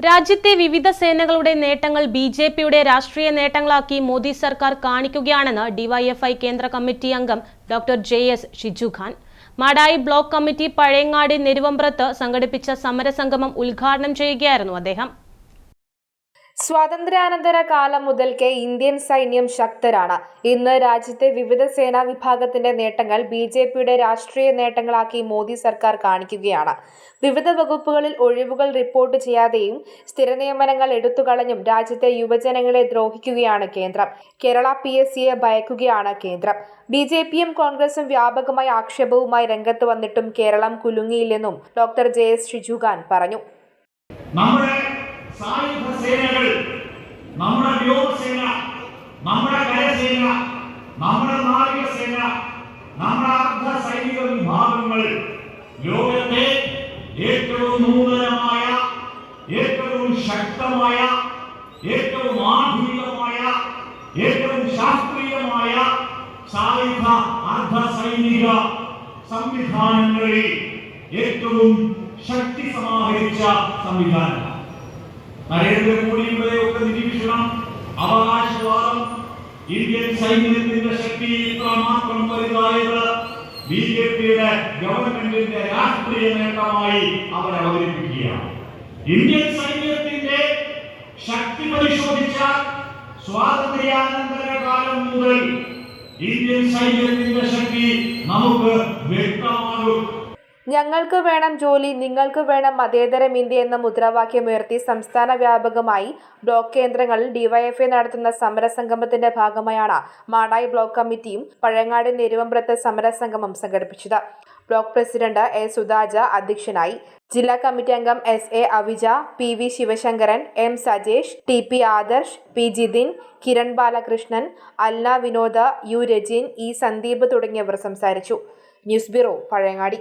രാജ്യത്തെ വിവിധ സേനകളുടെ നേട്ടങ്ങൾ ബി ജെ പിയുടെ രാഷ്ട്രീയ നേട്ടങ്ങളാക്കി മോദി സർക്കാർ കാണിക്കുകയാണെന്ന് ഡിവൈഎഫ്ഐ കേന്ദ്ര കമ്മിറ്റി അംഗം doctor J S Shiju Khan Madayi block committee Pazhayangadi നെരുവമ്പ്രത്ത് സംഘടിപ്പിച്ച സമരസംഗമം ഉദ്ഘാടനം ചെയ്യുകയായിരുന്നു അദ്ദേഹം. സ്വാതന്ത്ര്യാനന്തര കാലം മുതൽക്കേ ഇന്ത്യൻ സൈന്യം ശക്തരാണ്. ഇന്ന് രാജ്യത്തെ വിവിധ സേനാ വിഭാഗത്തിന്റെ നേട്ടങ്ങൾ ബി ജെ പിയുടെ രാഷ്ട്രീയ നേട്ടങ്ങളാക്കി മോദി സർക്കാർ കാണിക്കുകയാണ്. വിവിധ വകുപ്പുകളിൽ ഒഴിവുകൾ റിപ്പോർട്ട് ചെയ്യാതെയും സ്ഥിര നിയമനങ്ങൾ എടുത്തുകളഞ്ഞും രാജ്യത്തെ യുവജനങ്ങളെ ദ്രോഹിക്കുകയാണ് കേന്ദ്രം. കേരള പി എസ് സിയെ ഭയക്കുകയാണ് കേന്ദ്രം. ബി ജെ പിയും കോൺഗ്രസും വ്യാപകമായ ആക്ഷേപവുമായി രംഗത്ത് വന്നിട്ടും കേരളം കുലുങ്ങിയില്ലെന്നും ഡോക്ടർ ജെ എസ് ഷിജുഖാൻ പറഞ്ഞു. നമ്മുടെ സായുധ സേനകൾ നമ്മുടെ വ്യോമസേന നമ്മുടെ കരസേന നമ്മുടെ നാവികസേന നമ്മുടെ അർദ്ധ സൈനിക വിഭാഗങ്ങൾ ലോകത്തെ ഏറ്റവും നൂതനമായ ഏറ്റവും ശക്തമായ ഏറ്റവും ആധുനികമായ ഏറ്റവും ശാസ്ത്രീയമായ സായുധ അർദ്ധ സൈനിക സംവിധാനങ്ങളിൽ ഏറ്റവും ശക്തി സമാഹരിച്ച സംവിധാനമാണ്. നരേന്ദ്രമോദിയുടെ ഒക്കെ നിരീക്ഷണം അവകാശവാദം ഇന്ത്യൻ സൈന്യത്തിന്റെ ശക്തി ഇത്രമാത്രം വലുതായത് ബി ജെ പിയുടെ ഗവൺമെന്റിന്റെ രാഷ്ട്രീയ നേട്ടമായി അവർ അവതരിപ്പിക്കുകയാണ്. ഇന്ത്യൻ സൈന്യത്തിന്റെ ശക്തി പരിശോധിച്ചാൽ സ്വാതന്ത്ര്യാനന്തര കാലം മുതൽ ഇന്ത്യൻ സൈന്യത്തിന്റെ ശക്തി നമുക്ക് വ്യക്തമാകും ഞങ്ങൾക്ക് വേണം ജോലി നിങ്ങൾക്ക് വേണം മതേതരം ഇന്ത്യ എന്ന മുദ്രാവാക്യമുയർത്തി സംസ്ഥാന വ്യാപകമായി ബ്ലോക്ക് കേന്ദ്രങ്ങളിൽ ഡിവൈഎഫ്ഐ നടത്തുന്ന സമരസംഗമത്തിന്റെ ഭാഗമായാണ് മാടായി ബ്ലോക്ക് കമ്മിറ്റിയും പഴങ്ങാട് നെരുവമ്പ്രത്ത് സമരസംഗമം സംഘടിപ്പിച്ചത്. ബ്ലോക്ക് പ്രസിഡന്റ് എ സുധാജ അധ്യക്ഷനായി ജില്ലാ കമ്മിറ്റി അംഗം S A Avija P V Sivasankaran M Sajesh T P Adarsh P Jithin Kiran Balakrishnan Alna Vinoda U Rajin E Sandeep തുടങ്ങിയവർ സംസാരിച്ചു. News bureau Pazhayangadi